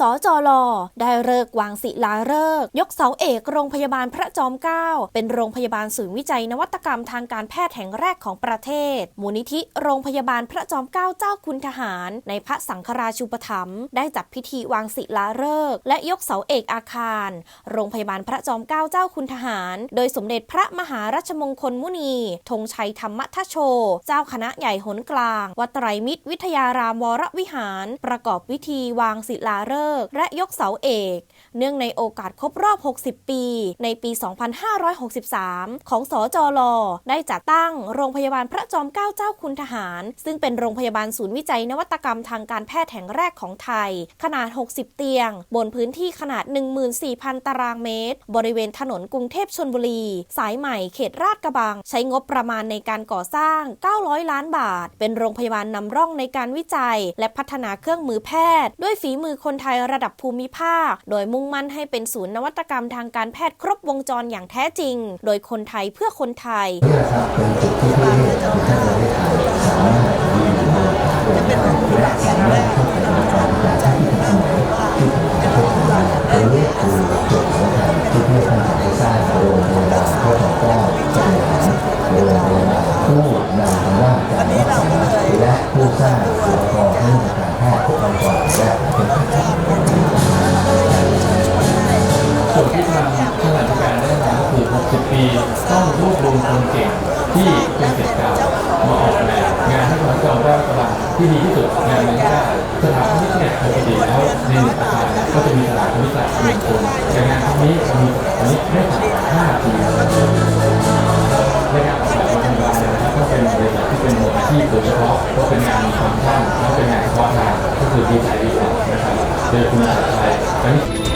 สจลได้เลิกวางศิลาฤกษ์ยกเสาเอกโรงพยาบาลพระจอมเกล้าเป็นโรงพยาบาลศูนย์วิจัยนวัตกรรมทางการแพทย์แห่งแรกของประเทศ มูลนิธิโรงพยาบาลพระจอมเกล้าเจ้าคุณทหาร ในพระสังฆราชูปถัมภ์ได้จัดพิธีวางศิลาฤกษ์และยกเสาเอกอาคาร โรงพยาบาลพระจอมเกล้าเจ้าคุณทหาร โดยสมเด็จพระมหารัชมงคลมุนีธงชัยธรรมทโช เจ้าคณะใหญ่หนกลาง วัดไตรมิตรวิทยารามวรวิหาร ประกอบพิธีวางศิลาฤกษ์และยกเสาเอก เนื่องในโอกาสครบรอบ 60 ปี ในปี 2563 ของสจลได้จัดตั้งโรงพยาบาลพระจอมเกล้าเจ้าคุณทหาร ซึ่งเป็นโรงพยาบาลศูนย์วิจัยนวัตกรรมทางการแพทย์แห่งแรกของไทย ขนาด 60 เตียง บนพื้นที่ขนาด 14,000 ตารางเมตร บริเวณถนนกรุงเทพชนบุรี สายใหม่เขตราชกระบัง ใช้งบประมาณในการก่อสร้าง 900 ล้านบาท เป็นโรงพยาบาลนำร่องในการวิจัย และพัฒนาเครื่องมือแพทย์ ด้วยฝีมือคนไทยระดับภูมิภาค โดยมุ่งมั่นให้เป็นศูนย์นวัตกรรมทางการแพทย์ครบวงจรอย่างแท้จริง โดยคนไทยเพื่อคนไทยและเป็นจุดที่ที่ท่านจะได้ถ่ายามารถยืนอยู่จะเป็นผู้หลักแห่งแรกที่เป็นกาจัดที่ทำว่าที่ผมจะพูดถึงนี่คือจุดสำคัญที่ที่ท่านจะได้สร้างโรงพยาบาลพระจอมเกล้าเจ้าอยู่หัวโรงพยาบาลผู้นำว่าการรักษาและผู้สร้างอุปกรณ์เรื่องการแพทย์องค์กรและ ที่ทางข้าราชการได้มาก็คือ 60 ปีต้องรวบรวมคนเก่งที่เป็นศิษย์เก่ามาออกแบบงานให้พระจอมเกล้กระบังที่ดีที่สุดงานหนึงก็ได้สถาปนิกเนี่ยปกติแล้วในหนึ่งอาคารก็จะมีสถาปนิกหลักหนึ่งคนแต่งานครั้งนี้มีสถาปนิกไม่ต่ำกว่า5ทีในการออกแบบโรงพยาบาลเนี่ยนะครับก็เป็นบริษัทที่เป็นมืออาชีพโดยเฉพาะเพราะเป็นงานมีความช่างแล้วเป็นงานเฉพาะทางก็คือดีไซน์ดีไซน์นะครับโดยคุณอาชัยอันนี้